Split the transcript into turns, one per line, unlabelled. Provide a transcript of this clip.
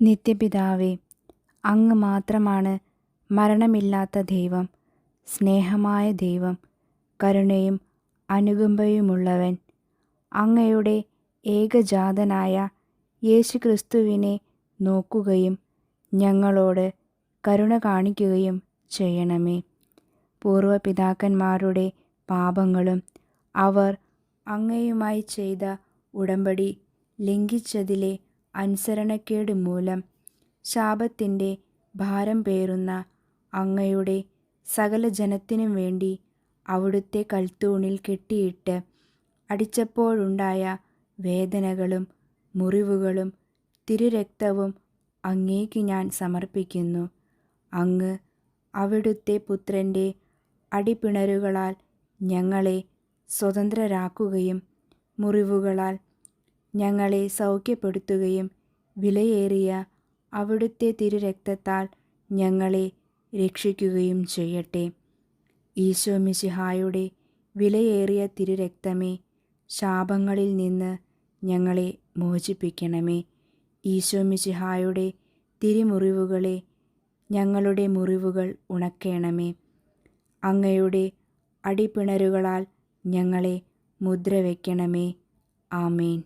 നിത്യപിതാവേ അങ്ങ് മാത്രമാണ് മരണമില്ലാത്ത ദൈവം സ്നേഹമായ ദൈവം കരുണയും അനുകമ്പയുമുള്ളവൻ. അങ്ങയുടെ ഏകജാതനായ യേശുക്രിസ്തുവിനെ നോക്കുകയും ഞങ്ങളോട് കരുണ കാണിക്കുകയും ചെയ്യണമേ. പൂർവപിതാക്കന്മാരുടെ പാപങ്ങളും അവർ അങ്ങയുമായി ചെയ്ത ഉടമ്പടി ലംഘിച്ചതിലെ അനുസരണക്കേട് മൂലം ശാപത്തിന്റെ ഭാരം പേറുന്ന അങ്ങയുടെ സകല ജനത്തിനും വേണ്ടി അവിടുത്തെ കൽത്തൂണിൽ കെട്ടിയിട്ട് അടിച്ചപ്പോഴുണ്ടായ വേദനകളും മുറിവുകളും തിരുരക്തവും അങ്ങേക്ക് ഞാൻ സമർപ്പിക്കുന്നു. അങ്ങ് അവിടുത്തെ പുത്രന്റെ അടിപ്പിണരുകളാൽ ഞങ്ങളെ സ്വതന്ത്രരാക്കുകയും മുറിവുകളാൽ ഞങ്ങളെ സൗഖ്യപ്പെടുത്തുകയും വിലയേറിയ അവിടുത്തെ തിരുരക്തത്താൽ ഞങ്ങളെ രക്ഷിക്കുകയും ചെയ്യട്ടെ. ഈശോ മിശിഹായുടെ വിലയേറിയ തിരുരക്തമേ ശാപങ്ങളിൽ നിന്ന് ഞങ്ങളെ മോചിപ്പിക്കണമേ. ഈശോ മിശിഹായുടെ തിരിമുറിവുകളെ ഞങ്ങളുടെ മുറിവുകൾ ഉണക്കേണമേ. അങ്ങയുടെ അടിപ്പിണരുകളാൽ ഞങ്ങളെ മുദ്ര വയ്ക്കണമേ ആമേൻ.